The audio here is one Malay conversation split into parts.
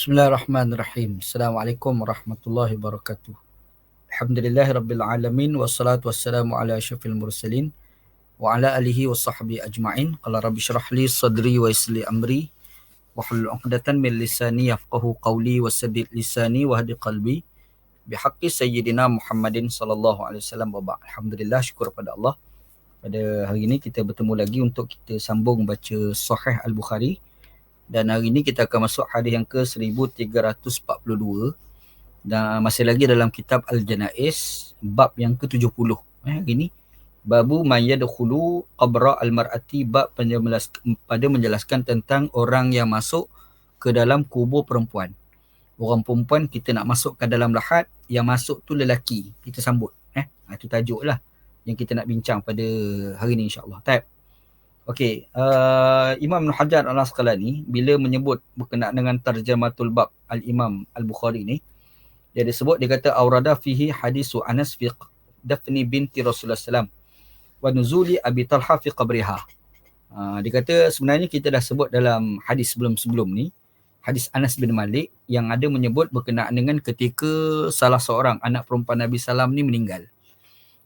Bismillahirrahmanirrahim. Assalamualaikum warahmatullahi wabarakatuh. Alhamdulillahirrabbilalamin wassalatu wassalamu ala syafil mursalin wa ala alihi wa sahbihi ajma'in. Qala rabbi syrah li sadri wa isli amri wa hlul 'uqdatan min lisani yafqahu qawli wa saddid lisani wa hadi qalbi bi haqqi sayyidina Muhammadin sallallahu alaihi wasallam. Alhamdulillah syukur kepada Allah. Pada hari ini kita bertemu lagi untuk kita sambung baca Sahih Al-Bukhari dan hari ini kita akan masuk hadis yang ke 1342 dan masih lagi dalam kitab Al-Janais bab yang ke-70 eh hari ini babu man yadkhulu qabra al-mar'ati bab pada menjelaskan tentang orang yang masuk ke dalam kubur perempuan. Orang perempuan kita nak masuk ke dalam lahat yang masuk tu lelaki. Kita sambut eh. Itu tajuklah yang kita nak bincang pada hari ini insya-Allah. Taib. Okey, uh, Imam Ibn Hajar al-Asqalani bila menyebut berkenaan dengan tarjamatul bab al-Imam al-Bukhari ni dia disebut dia kata aurada fihi hadisu Anas fi dafni binti Rasulullah sallam wa nuzuli Abi Talha fi qabriha. Uh, dia kata sebenarnya kita dah sebut dalam hadis sebelum-sebelum ni hadis Anas bin Malik yang ada menyebut berkenaan dengan ketika salah seorang anak perempuan Nabi sallam ni meninggal.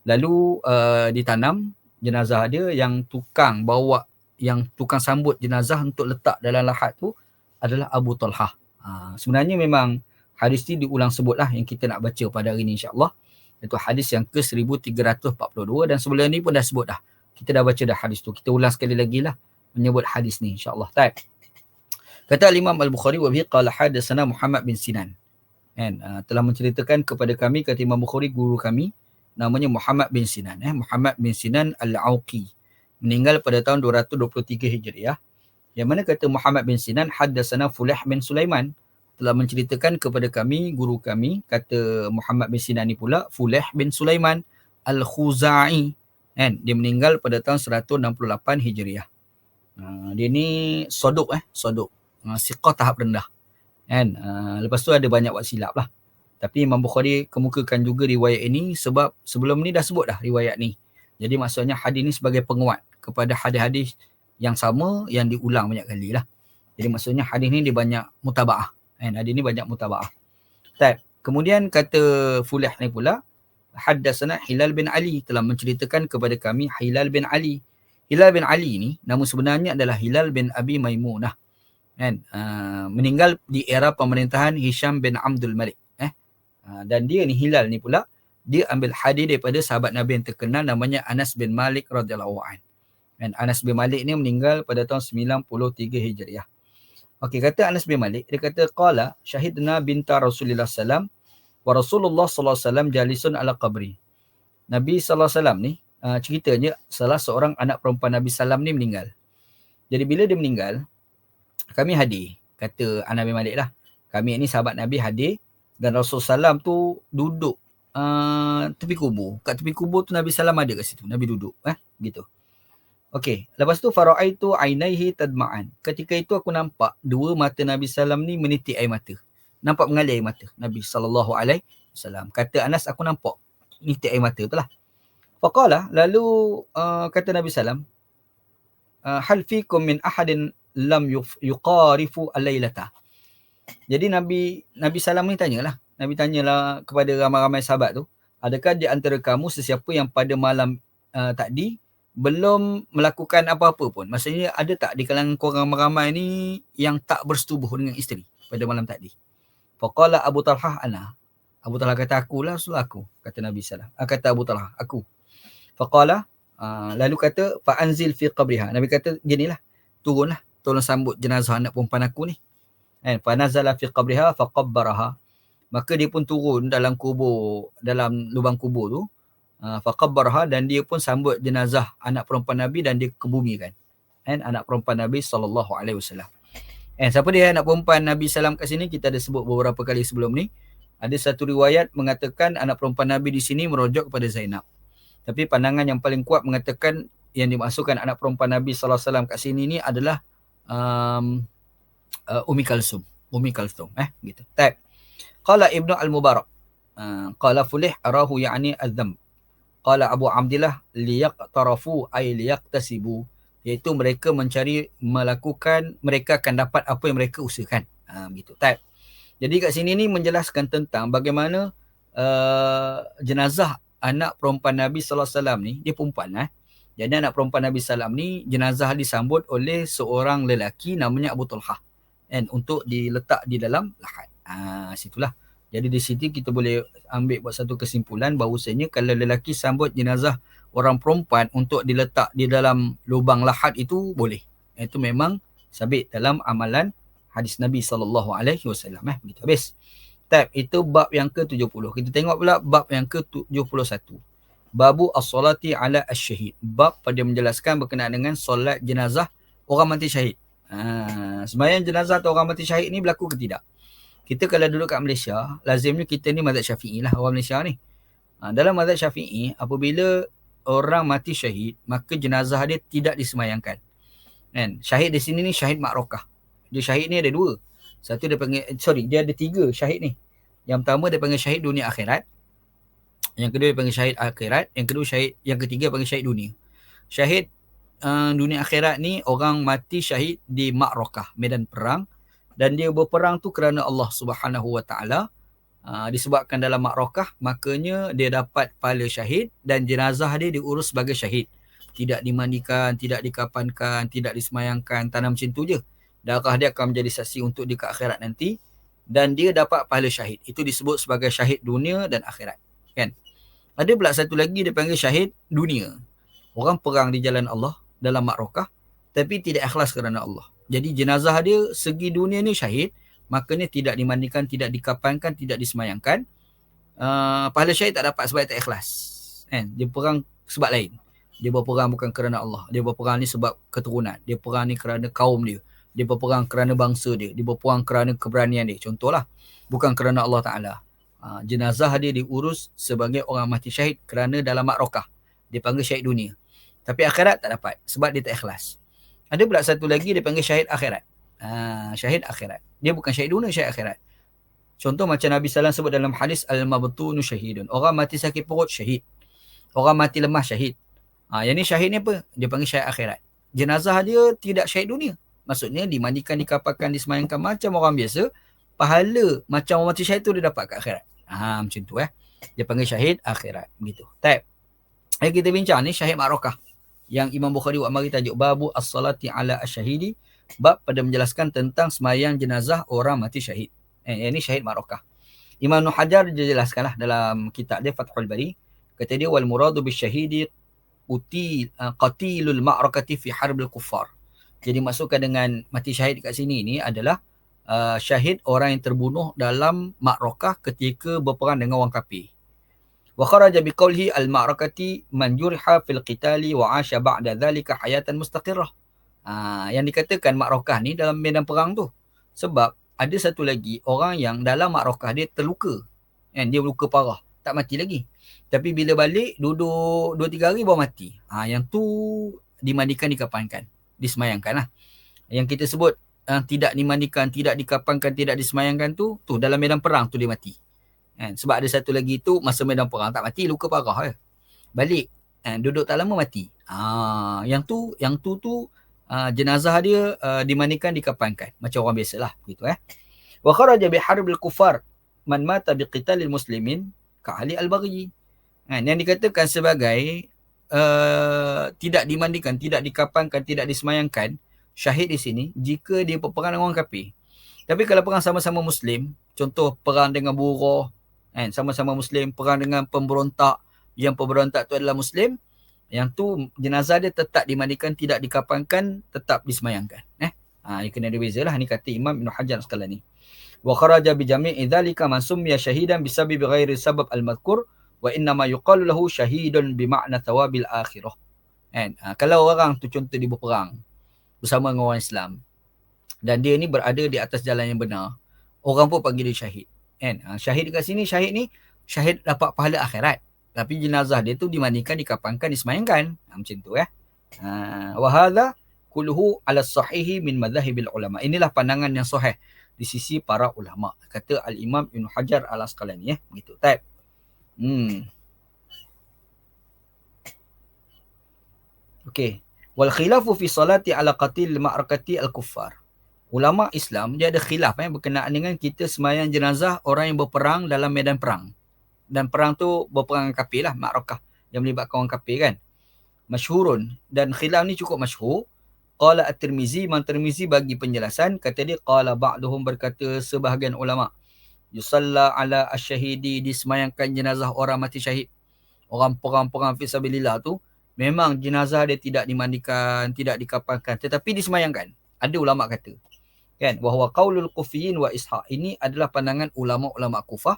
Lalu uh, ditanam jenazah dia yang tukang bawa yang tukang sambut jenazah untuk letak dalam lahat tu adalah Abu Talha. Ha, sebenarnya memang hadis ni diulang sebutlah yang kita nak baca pada hari ini insyaAllah. Itu hadis yang ke 1342 dan sebelum ni pun dah sebut dah. Kita dah baca dah hadis tu. Kita ulang sekali lagi lah menyebut hadis ni insyaAllah. Tak? Kata Imam Al-Bukhari wa qala hadatsana Muhammad bin Sinan. Kan? Uh, telah menceritakan kepada kami kata Imam Bukhari guru kami namanya Muhammad bin Sinan eh. Muhammad bin Sinan Al-Auqi. Meninggal pada tahun 223 Hijriah. Yang mana kata Muhammad bin Sinan haddatsana Fulah bin Sulaiman. Telah menceritakan kepada kami guru kami kata Muhammad bin Sinan ni pula Fulah bin Sulaiman Al-Khuzai. Kan? Dia meninggal pada tahun 168 Hijriah. Uh, dia ni soduk eh. Soduk uh, siqah tahap rendah. Kan? Uh, lepas tu ada banyak buat silap lah tapi Imam Bukhari kemukakan juga riwayat ini sebab sebelum ni dah sebut dah riwayat ni. Jadi maksudnya hadis ni sebagai penguat kepada hadis-hadis yang sama yang diulang banyak kali lah. Jadi maksudnya hadis ni dia banyak mutabaah. Kan? Hadis ni banyak mutabaah. Taip. Kemudian kata Fulah ni pula, Haddasana Hilal bin Ali telah menceritakan kepada kami Hilal bin Ali. Hilal bin Ali ni nama sebenarnya adalah Hilal bin Abi Maimunah. Kan? Uh, meninggal di era pemerintahan Hisham bin Abdul Malik. Ha, dan dia ni Hilal ni pula dia ambil hadis daripada sahabat Nabi yang terkenal namanya Anas bin Malik radhiyallahu an. Dan Anas bin Malik ni meninggal pada tahun 93 Hijriah. Okey kata Anas bin Malik dia kata qala syahidna binta Rasulullah sallam wa Rasulullah sallallahu alaihi wasallam jalisun ala qabri. Nabi sallallahu alaihi wasallam ni uh, ceritanya salah seorang anak perempuan Nabi sallam ni meninggal. Jadi bila dia meninggal kami hadir kata Anas bin Malik lah. Kami ni sahabat Nabi hadir dan Rasulullah SAW tu duduk uh, tepi kubur. Kat tepi kubur tu Nabi Sallam ada kat situ. Nabi duduk. Eh? Gitu. Okey. Lepas tu fara'aitu ainaihi tadma'an. Ketika itu aku nampak dua mata Nabi Sallam ni menitik air mata. Nampak mengalir air mata. Nabi SAW. Kata Anas aku nampak menitik air mata tu lah. Faqala lalu uh, kata Nabi Sallam. Uh, hal fikum min ahadin lam yuqarifu alailata. Jadi Nabi Nabi Salam ni tanyalah. Nabi tanyalah kepada ramai-ramai sahabat tu, adakah di antara kamu sesiapa yang pada malam uh, tadi belum melakukan apa-apa pun? Maksudnya ada tak di kalangan korang ramai-ramai ni yang tak bersetubuh dengan isteri pada malam tadi? Faqala Abu Talha ana. Abu Talha kata aku lah Rasulullah aku. Kata Nabi Salam. Uh, kata Abu Talha aku. Faqala uh, lalu kata fa'anzil fi qabriha. Nabi kata ginilah. Turunlah. Tolong sambut jenazah anak perempuan aku ni kan? Fa nazala fi qabriha fa qabbaraha maka dia pun turun dalam kubur dalam lubang kubur tu. Uh, fa qabbaraha dan dia pun sambut jenazah anak perempuan nabi dan dia kebumikan kan? Anak perempuan nabi sallallahu alaihi wasallam. Eh siapa dia anak perempuan nabi salam kat sini? Kita ada sebut beberapa kali sebelum ni. Ada satu riwayat mengatakan anak perempuan nabi di sini merujuk kepada Zainab. Tapi pandangan yang paling kuat mengatakan yang dimasukkan anak perempuan nabi sallallahu alaihi wasallam kat sini ni adalah um, uh, Umi Kalsum. Umi Kalsum eh gitu. Tab. Qala Ibnu Al-Mubarak. Uh, qala fulih arahu ya'ni adzam. Qala Abu Abdullah liyaqtarafu ay liyaqtasibu iaitu mereka mencari melakukan mereka akan dapat apa yang mereka usahakan. Ha uh, gitu. Tab. Jadi kat sini ni menjelaskan tentang bagaimana uh, jenazah anak perempuan Nabi sallallahu alaihi wasallam ni dia perempuan eh. Jadi anak perempuan Nabi sallam ni jenazah disambut oleh seorang lelaki namanya Abu Talha. And untuk diletak di dalam lahat. Ah situlah. Jadi di sini kita boleh ambil buat satu kesimpulan bahawasanya kalau lelaki sambut jenazah orang perempuan untuk diletak di dalam lubang lahat itu boleh. Itu memang sabit dalam amalan hadis Nabi sallallahu alaihi wasallam eh begitu habis. Tab itu bab yang ke-70. Kita tengok pula bab yang ke-71. Babu as-salati ala asy-syahid. Bab pada menjelaskan berkenaan dengan solat jenazah orang mati syahid. Ha, sembahyang jenazah atau orang mati syahid ni berlaku ke tidak? kita kalau duduk kat Malaysia, lazimnya kita ni mazhab syafi'i lah orang Malaysia ni. Ha, dalam mazhab syafi'i, apabila orang mati syahid, maka jenazah dia tidak disemayangkan. Kan? Syahid di sini ni syahid makrokah. Dia syahid ni ada dua. Satu dia panggil, sorry, dia ada tiga syahid ni. Yang pertama dia panggil syahid dunia akhirat. Yang kedua dia panggil syahid akhirat. Yang kedua syahid, yang ketiga panggil syahid dunia. Syahid uh, dunia akhirat ni orang mati syahid di makrokah, medan perang. Dan dia berperang tu kerana Allah Subhanahu Wa Taala. Uh, disebabkan dalam makrakah makanya dia dapat pahala syahid dan jenazah dia diurus sebagai syahid. Tidak dimandikan tidak dikapankan tidak disemayangkan tanam macam tu je. Darah dia akan menjadi saksi untuk di akhirat nanti. Dan dia dapat pahala syahid. Itu disebut sebagai syahid dunia dan akhirat. Kan? Ada pula satu lagi dia panggil syahid dunia. Orang perang di jalan Allah dalam makrakah tapi tidak ikhlas kerana Allah jadi jenazah dia segi dunia ni syahid, makanya tidak dimandikan, tidak dikapankan, tidak disemayangkan. Uh, pahala syahid tak dapat sebab tak ikhlas. Kan? Dia perang sebab lain. Dia berperang bukan kerana Allah. Dia berperang ni sebab keturunan. Dia perang ni kerana kaum dia. Dia berperang kerana bangsa dia. Dia berperang kerana keberanian dia. Contohlah. Bukan kerana Allah Ta'ala. Uh, jenazah dia diurus sebagai orang mati syahid kerana dalam makrokah. Dia panggil syahid dunia. Tapi akhirat tak dapat sebab dia tak ikhlas. Ada pula satu lagi dia panggil syahid akhirat. Ha, syahid akhirat. Dia bukan syahid dunia, syahid akhirat. Contoh macam Nabi SAW sebut dalam hadis Al-Mabtunu syahidun. Orang mati sakit perut, syahid. Orang mati lemah, syahid. Ha, yang ni syahid ni apa? Dia panggil syahid akhirat. Jenazah dia tidak syahid dunia. Maksudnya dimandikan, dikapakan, disemayangkan macam orang biasa. Pahala macam orang mati syahid tu dia dapat kat akhirat. Ha, macam tu eh. Dia panggil syahid akhirat. Begitu. Type. Yang kita bincang ni syahid makrokah yang Imam Bukhari buat mari tajuk babu as-salati ala asyhadi bab pada menjelaskan tentang semayang jenazah orang mati syahid. Eh ini syahid Marokah. Imam Nuh Hajar dia jelaskanlah dalam kitab dia Fathul Bari kata dia wal muradu bisyahidi uti uh, qatilul ma'rakati fi harbil kuffar. Jadi masukkan dengan mati syahid kat sini ni adalah uh, syahid orang yang terbunuh dalam makrakah ketika berperang dengan orang kafir wa kharaja bi qawlihi al ma'rakati man juriha fil qitali wa 'asha ba'da dhalika hayatan mustaqirrah. Ha, yang dikatakan makrakah ni dalam medan perang tu. Sebab ada satu lagi orang yang dalam makrakah dia terluka. Kan dia luka parah, tak mati lagi. Tapi bila balik duduk 2 3 hari baru mati. Ha, yang tu dimandikan dikapankan, disemayangkan lah. Yang kita sebut uh, tidak dimandikan, tidak dikapankan, tidak disemayangkan tu, tu dalam medan perang tu dia mati. Kan? Sebab ada satu lagi tu masa medan perang tak mati luka parah eh. Balik kan? duduk tak lama mati. Ah yang tu yang tu tu uh, jenazah dia uh, dimandikan dikapankan macam orang biasalah gitu eh. Wa kharaja bi harbil kufar man mata bi qitalil muslimin ka ali al-baghi. Kan yang dikatakan sebagai uh, tidak dimandikan, tidak dikapankan, tidak disemayangkan syahid di sini jika dia berperang dengan orang kafir. Tapi kalau perang sama-sama muslim, contoh perang dengan buruh, kan sama-sama muslim perang dengan pemberontak. Yang pemberontak tu adalah muslim. Yang tu jenazah dia tetap dimandikan tidak dikapankan tetap disemayangkan. Eh? Ha ini kena ada bezalah ni kata Imam Ibn Hajar sekalian ni. Wa kharaja bi jami'i dzalika man summiya shahidan bi sabab ghairi sabab al-madhkur wa inna ma yuqalu lahu shahidun bi ma'na thawabil akhirah. Kan ha, kalau orang tu contoh di berperang bersama dengan orang Islam dan dia ni berada di atas jalan yang benar orang pun panggil dia syahid kan? Ha, syahid dekat sini syahid ni syahid dapat pahala akhirat. Tapi jenazah dia tu dimandikan dikapankan disemayangkan. Ha, macam tu ya. Ha wa kulluhu ala sahihi min madhahibil ulama. Inilah pandangan yang sahih di sisi para ulama. Kata al imam ibnu hajar al asqalani ya. Begitu type hmm. Okey. Wal khilafu fi salati ala qatil ma'rakati al kuffar ulama Islam dia ada khilaf eh, berkenaan dengan kita semayang jenazah orang yang berperang dalam medan perang. Dan perang tu berperang kafir lah, makrakah yang melibatkan orang kafir kan. Masyhurun dan khilaf ni cukup masyhur. Qala At-Tirmizi, Man Tirmizi bagi penjelasan, kata dia qala ba'duhum berkata sebahagian ulama yusalla ala asyhadi disemayangkan jenazah orang mati syahid. Orang perang-perang fi sabilillah tu memang jenazah dia tidak dimandikan, tidak dikapankan tetapi disemayangkan. Ada ulama kata kan? Bahawa qaulul kufiyin wa ishaq. Ini adalah pandangan ulama-ulama kufah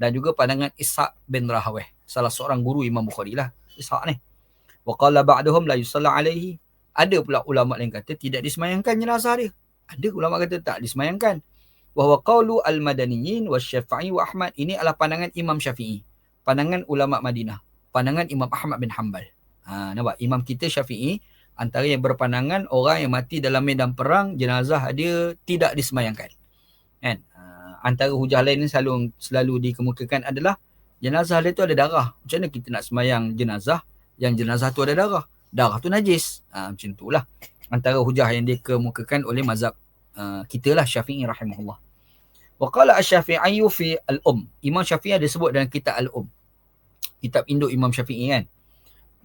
dan juga pandangan ishaq bin rahawih salah seorang guru imam bukhari lah ishaq ni. Wa qala ba'dhum la yusalla alaihi. Ada pula ulama yang kata tidak disemayangkan jenazah dia. Ada ulama kata tak disemayangkan. Bahawa qaulu al madaniyin wa syafi'i wa ahmad. Ini adalah pandangan imam syafi'i. Pandangan ulama madinah. Pandangan imam ahmad bin hanbal. Ha nampak? Imam kita syafi'i antara yang berpandangan orang yang mati dalam medan perang jenazah dia tidak disemayangkan. Kan? Uh, antara hujah lain yang selalu selalu dikemukakan adalah jenazah dia tu ada darah. Macam mana kita nak semayang jenazah yang jenazah tu ada darah? Darah tu najis. Uh, macam itulah. Antara hujah yang dikemukakan oleh mazhab uh, kita lah Syafi'i rahimahullah. Wa qala asy-Syafi'i fi al-Um. Imam Syafi'i ada sebut dalam kitab al-Um. Kitab induk Imam Syafi'i kan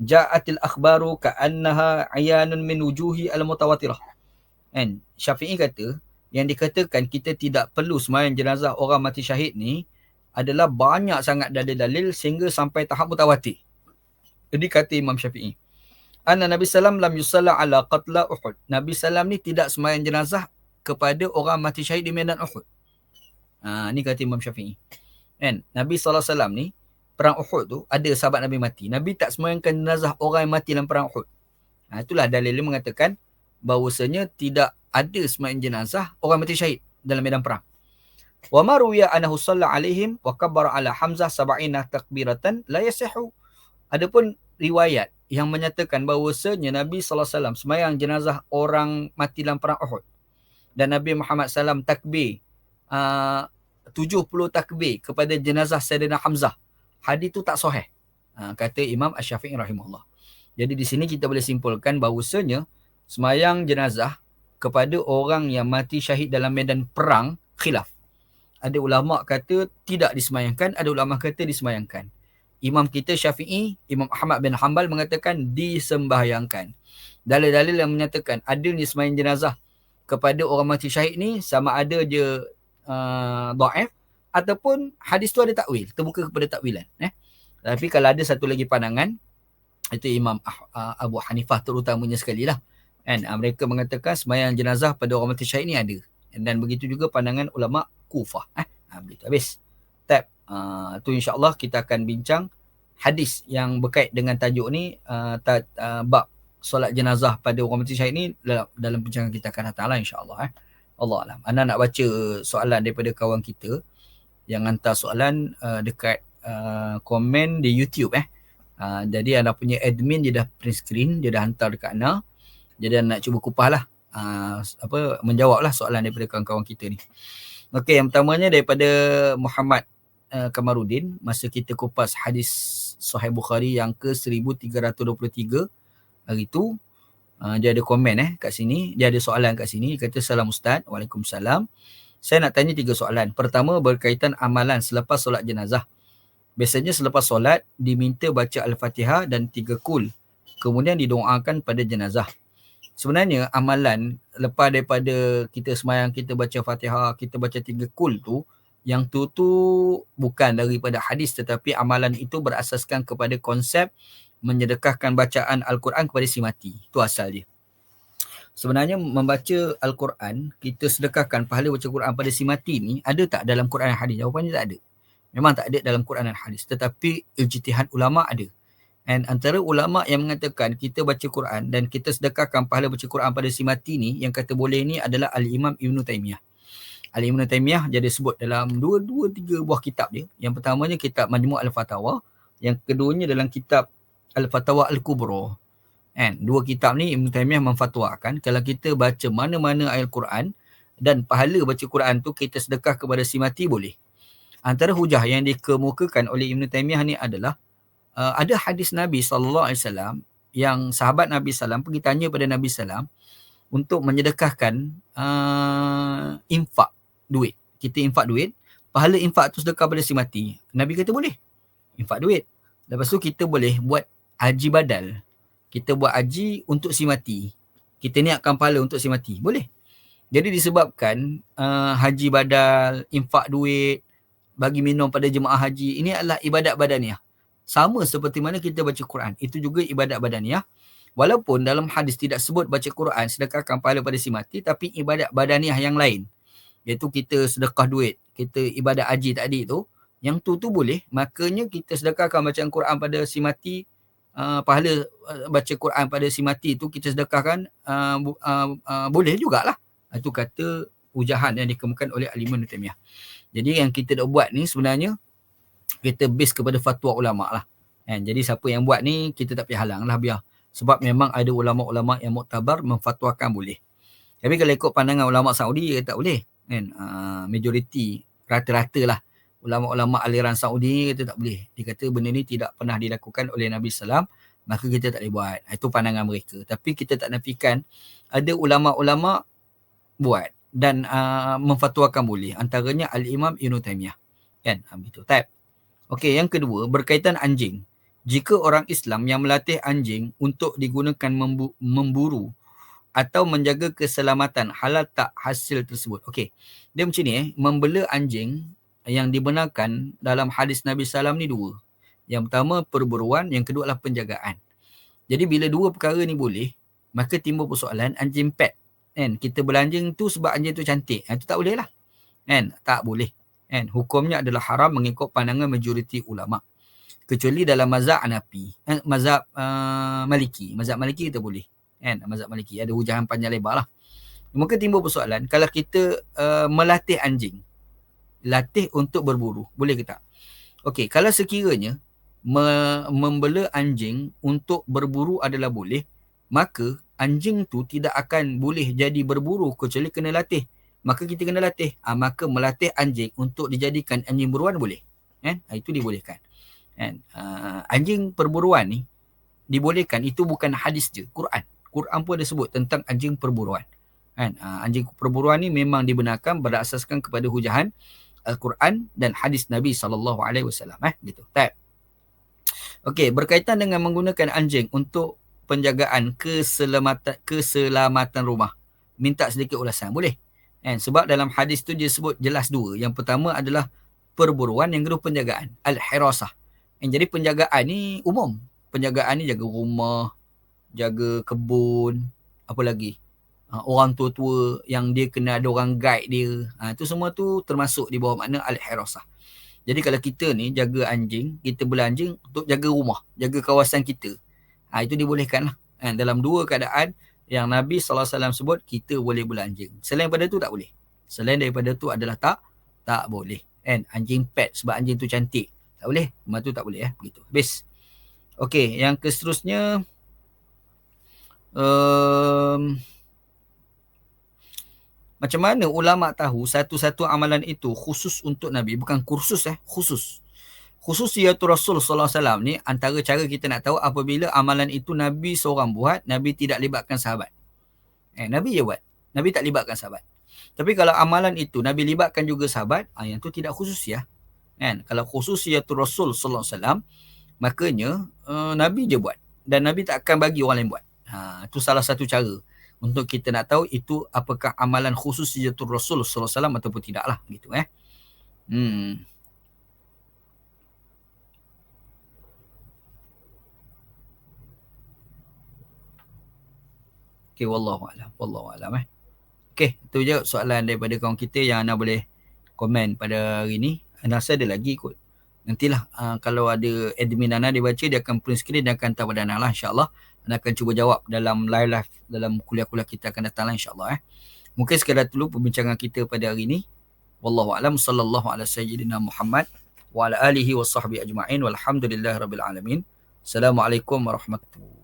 ja'atil akhbaru ka'annaha ayanun min wujuhi al-mutawatirah. Kan? Syafi'i kata, yang dikatakan kita tidak perlu semayang jenazah orang mati syahid ni adalah banyak sangat dalil-dalil sehingga sampai tahap mutawatir. Jadi kata Imam Syafi'i. Anna Nabi Sallam lam yusalla ala qatla Uhud. Nabi Sallam ni tidak semayang jenazah kepada orang mati syahid di medan Uhud. Ha, ni kata Imam Syafi'i. Kan? Nabi SAW ni perang Uhud tu ada sahabat Nabi mati. Nabi tak semayangkan jenazah orang yang mati dalam perang Uhud. Ha, itulah dalil dia mengatakan bahawasanya tidak ada semayang jenazah orang mati syahid dalam medan perang. Wa ma ruwiya anahu salla alaihim wa kabbara ala Hamzah sab'ina takbiratan la yasihu. Adapun riwayat yang menyatakan bahawasanya Nabi wasallam semayang jenazah orang mati dalam perang Uhud dan Nabi Muhammad sallam takbir uh, 70 takbir kepada jenazah Sayyidina Hamzah hadis tu tak sahih. Ha, kata Imam Asy-Syafi'i rahimahullah. Jadi di sini kita boleh simpulkan bahawasanya semayang jenazah kepada orang yang mati syahid dalam medan perang khilaf. Ada ulama kata tidak disemayangkan, ada ulama kata disemayangkan. Imam kita Syafi'i, Imam Ahmad bin Hanbal mengatakan disembahyangkan. Dalil-dalil yang menyatakan adilnya semayang jenazah kepada orang mati syahid ni sama ada je uh, da'if ataupun hadis tu ada takwil, terbuka kepada takwilan. Eh? Tapi kalau ada satu lagi pandangan, itu Imam uh, Abu Hanifah terutamanya sekali lah. Kan? Uh, mereka mengatakan semayang jenazah pada orang mati syahid ni ada. Dan begitu juga pandangan ulama kufah. Eh? Uh, begitu habis. Tab. Uh, tu insyaAllah kita akan bincang hadis yang berkait dengan tajuk ni. Uh, ta, uh, bab solat jenazah pada orang mati syahid ni dalam, dalam pencarian kita akan datang lah insyaAllah. Eh? Allah Alam. Anda nak baca soalan daripada kawan kita yang hantar soalan uh, dekat uh, komen di YouTube eh. Uh, jadi anda punya admin dia dah print screen, dia dah hantar dekat anda. Jadi anda nak cuba kupas lah uh, apa menjawab lah soalan daripada kawan-kawan kita ni. Okey, yang pertamanya daripada Muhammad uh, Kamarudin masa kita kupas hadis Sahih Bukhari yang ke 1323 hari tu uh, dia ada komen eh kat sini, dia ada soalan kat sini, dia kata salam ustaz, waalaikumsalam. Saya nak tanya tiga soalan. Pertama berkaitan amalan selepas solat jenazah. Biasanya selepas solat diminta baca Al-Fatihah dan tiga kul. Kemudian didoakan pada jenazah. Sebenarnya amalan lepas daripada kita semayang, kita baca Fatihah, kita baca tiga kul tu, yang tu tu bukan daripada hadis tetapi amalan itu berasaskan kepada konsep menyedekahkan bacaan Al-Quran kepada si mati. Itu asal dia sebenarnya membaca Al-Quran, kita sedekahkan pahala baca Quran pada si mati ni, ada tak dalam Quran dan hadis? Jawapannya tak ada. Memang tak ada dalam Quran dan hadis. Tetapi ijtihad ulama ada. And antara ulama yang mengatakan kita baca Quran dan kita sedekahkan pahala baca Quran pada si mati ni, yang kata boleh ni adalah Al-Imam Ibn Taymiyah. Al-Imam Taymiyah jadi sebut dalam dua, dua, tiga buah kitab dia. Yang pertamanya kitab Majmu' Al-Fatawa. Yang keduanya dalam kitab Al-Fatawa Al-Kubra. Kan? Dua kitab ni Ibn Taymiyah memfatwakan kalau kita baca mana-mana ayat Quran dan pahala baca Quran tu kita sedekah kepada si mati boleh. Antara hujah yang dikemukakan oleh Ibn Taymiyah ni adalah uh, ada hadis Nabi SAW yang sahabat Nabi SAW pergi tanya pada Nabi SAW untuk menyedekahkan uh, infak duit. Kita infak duit, pahala infak tu sedekah pada si mati. Nabi kata boleh. Infak duit. Lepas tu kita boleh buat haji badal. Kita buat haji untuk si mati. Kita niatkan pahala untuk si mati. Boleh. Jadi disebabkan uh, haji badal, infak duit, bagi minum pada jemaah haji, ini adalah ibadat badaniah. Sama seperti mana kita baca Quran. Itu juga ibadat badaniah. Walaupun dalam hadis tidak sebut baca Quran sedekahkan pahala pada si mati tapi ibadat badaniah yang lain iaitu kita sedekah duit, kita ibadat haji tadi tu, yang tu tu boleh, makanya kita sedekahkan bacaan Quran pada si mati uh, pahala uh, baca Quran pada si mati tu kita sedekahkan uh, uh, uh, boleh jugalah. Itu kata ujahan yang dikemukakan oleh Alimun Nutamiyah. Jadi yang kita dah buat ni sebenarnya kita base kepada fatwa ulama lah. Kan? Jadi siapa yang buat ni kita tak payah halang lah biar sebab memang ada ulama-ulama yang muktabar memfatwakan boleh. Tapi kalau ikut pandangan ulama Saudi dia tak boleh. Kan? Uh, majoriti rata-rata lah ulama-ulama aliran Saudi kata tak boleh. Dia kata benda ni tidak pernah dilakukan oleh Nabi Sallam maka kita tak boleh buat. Itu pandangan mereka. Tapi kita tak nafikan ada ulama-ulama buat dan uh, memfatwakan boleh. Antaranya Al-Imam Ibn Taymiyah. Kan? Ha, begitu. Type. Okey, yang kedua berkaitan anjing jika orang Islam yang melatih anjing untuk digunakan memburu atau menjaga keselamatan halal tak hasil tersebut. Okey. Dia macam ni eh, membela anjing yang dibenarkan dalam hadis Nabi Sallam ni dua. Yang pertama perburuan, yang kedua adalah penjagaan. Jadi bila dua perkara ni boleh, maka timbul persoalan anjing pet. Kan? Kita belanjing tu sebab anjing tu cantik. Itu tak boleh lah. Kan? Tak boleh. Kan? Hukumnya adalah haram mengikut pandangan majoriti ulama' kecuali dalam mazhab Hanafi eh, mazhab uh, Maliki mazhab Maliki kita boleh kan mazhab Maliki ada hujahan panjang lebar lah mungkin timbul persoalan kalau kita uh, melatih anjing latih untuk berburu. Boleh ke tak? Okey kalau sekiranya me- membela anjing untuk berburu adalah boleh maka anjing tu tidak akan boleh jadi berburu kecuali kena latih. Maka kita kena latih. Ha, maka melatih anjing untuk dijadikan anjing buruan boleh. Kan? Ha, itu dibolehkan. Kan? Uh, anjing perburuan ni dibolehkan itu bukan hadis je Quran. Quran pun ada sebut tentang anjing perburuan. Kan? Uh, anjing perburuan ni memang dibenarkan berasaskan kepada hujahan Al-Quran dan hadis Nabi sallallahu alaihi wasallam eh gitu. Tak Okey berkaitan dengan menggunakan anjing untuk penjagaan keselamatan keselamatan rumah. Minta sedikit ulasan boleh? Kan sebab dalam hadis tu dia sebut jelas dua. Yang pertama adalah perburuan yang kedua penjagaan al-hirasah. Yang jadi penjagaan ni umum. Penjagaan ni jaga rumah, jaga kebun, apa lagi? Uh, orang tua-tua yang dia kena ada orang guide dia. Ha, itu semua tu termasuk di bawah makna al-hirasah. Jadi kalau kita ni jaga anjing, kita bela anjing untuk jaga rumah, jaga kawasan kita. Ha, itu dibolehkan lah. Ha, dalam dua keadaan yang Nabi SAW sebut, kita boleh bela anjing. Selain daripada tu tak boleh. Selain daripada tu adalah tak, tak boleh. And anjing pet sebab anjing tu cantik. Tak boleh. Rumah tu tak boleh ya. Begitu. Habis. Okey, yang seterusnya um, macam mana ulama tahu satu-satu amalan itu khusus untuk Nabi? Bukan kursus eh khusus. Khusus iaitu Rasul sallallahu alaihi wasallam ni antara cara kita nak tahu apabila amalan itu Nabi seorang buat Nabi tidak libatkan sahabat. Eh Nabi je buat. Nabi tak libatkan sahabat. Tapi kalau amalan itu Nabi libatkan juga sahabat ah, yang tu tidak khusus ya. Kan? Kalau khususiatul rasul sallallahu alaihi wasallam makanya uh, nabi je buat. Dan nabi tak akan bagi orang lain buat. Ha itu salah satu cara untuk kita nak tahu itu apakah amalan khususiatul rasul sallallahu alaihi wasallam ataupun tidaklah gitu eh hmm Okay, wallahu alam. Wallahu alam eh. Okay, itu je soalan daripada kawan kita yang anda boleh komen pada hari ni. Anda rasa ada lagi kot. Nantilah uh, kalau ada admin Ana dia baca dia akan print screen dan akan hantar pada Ana lah insyaAllah. Anda akan cuba jawab dalam live live dalam kuliah-kuliah kita akan datang lah insyaAllah eh. Mungkin sekadar dulu perbincangan kita pada hari ini. Wallahu alam sallallahu ala sayyidina Muhammad wa ala alihi wa sahbihi ajma'in walhamdulillahi rabbil alamin. Assalamualaikum warahmatullahi